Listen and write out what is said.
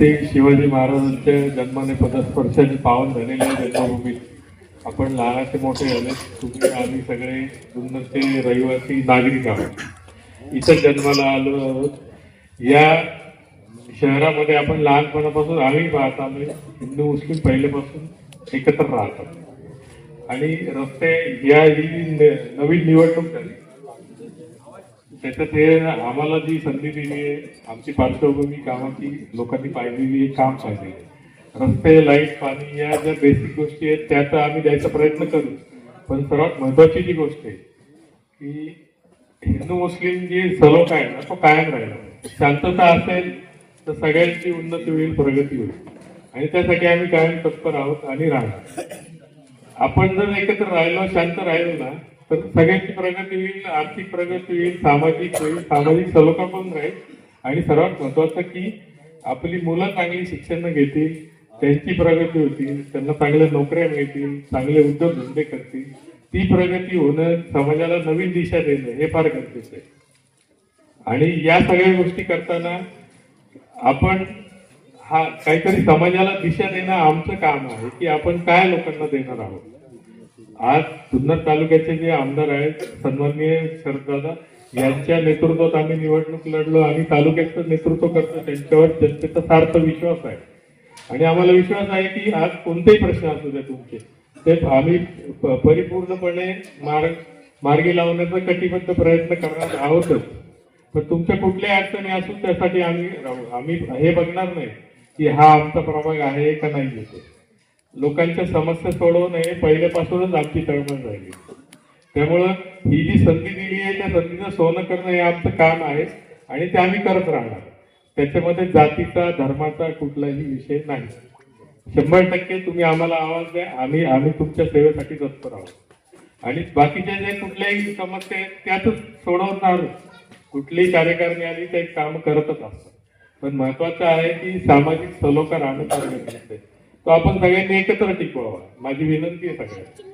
प्रत्येक शिवाजी महाराजांच्या जन्माने पदस्पर्शाने पावन झालेल्या जन्मभूमीत. आपण लहानाचे मोठे झाले. तुम्ही आम्ही सगळे जुन्नरचे रहिवासी नागरिक आहोत. इथं जन्माला आलो आहोत. या शहरामध्ये आपण लहानपणापासून आम्ही पाहत आम्ही हिंदू मुस्लिम पहिल्यापासून एकत्र राहतात आणि रस्ते या ही न- नवीन निवडणूक झाली. त्याच्यात हे आम्हाला जी संधी दिली आहे आमची पार्श्वभूमी कामाची लोकांनी पाहिलेली काम पाहिजे रस्ते लाइट पाणी या ज्या बेसिक गोष्टी आहेत त्याचा आम्ही द्यायचा प्रयत्न करू. पण सर्वात महत्वाची जी गोष्ट आहे की हिंदू मुस्लिम जे सलोखा आहे ना तो कायम राहिला. शांतता असेल तर सगळ्यांची उन्नती होईल प्रगती होईल. आणि त्यासाठी आम्ही कायम तत्पर आहोत आणि राहणार. आपण जर एकत्र राहिलो शांत राहिलो ना तर सगळ्यांची प्रगती होईल आर्थिक प्रगती होईल सामाजिक होईल सामाजिक सलोखा पण राहील. आणि सर्वात महत्वाचं की आपली मुलं चांगली शिक्षण घेतील त्यांची प्रगती होतील त्यांना चांगल्या नोकऱ्या मिळतील चांगले उद्योगधंदे करतील. ती प्रगती होणं समाजाला नवीन दिशा देणं हे फार गरजेचं आहे. आणि या सगळ्या गोष्टी करताना आपण हा काहीतरी समाजाला दिशा देणं आमचं काम आहे की आपण काय लोकांना देणार आहोत. आज सुन्नर तालुक्याचे जे आमदार आहेत सन्माननीय शरददादा यांच्या नेतृत्वात आम्ही निवडणूक लढलो आणि तालुक्याचं नेतृत्व करतो त्यांच्यावर जनतेचा सार्थ विश्वास आहे. आणि आम्हाला विश्वास आहे की आज कोणतेही प्रश्न असू द्या तुमचे ते आम्ही परिपूर्णपणे मार्ग मार्गी लावण्याचा कटिबद्ध प्रयत्न करणार आहोतच. पण तुमच्या कुठल्याही अडचणी असून त्यासाठी आम्ही आम्ही हे बघणार नाही की हा आमचा प्रभाग आहे का नाही येतो लोकांच्या समस्या सोडवणं पहिल्यापासूनच आमची तळमळ राहिली त्यामुळं ही जी संधी दिली आहे त्या संधीचं सोनं करणं हे आमचं काम आहे आणि ते आम्ही करत राहणार. त्याच्यामध्ये जातीचा धर्माचा कुठलाही विषय नाही. शंभर टक्के तुम्ही आम्हाला आवाज द्या आम्ही आम्ही तुमच्या सेवेसाठी तत्पर आहोत आणि बाकीच्या ज्या कुठल्याही समस्या आहेत त्यातच सोडवणार. कुठलीही कार्यकारणी आली ते काम करतच असतात. पण महत्वाचं आहे की सामाजिक सलोखा राहणं गरजेचं तो आपण सगळ्यांनी एकत्र टिकवावा. माझी विनंती आहे सगळ्यांना.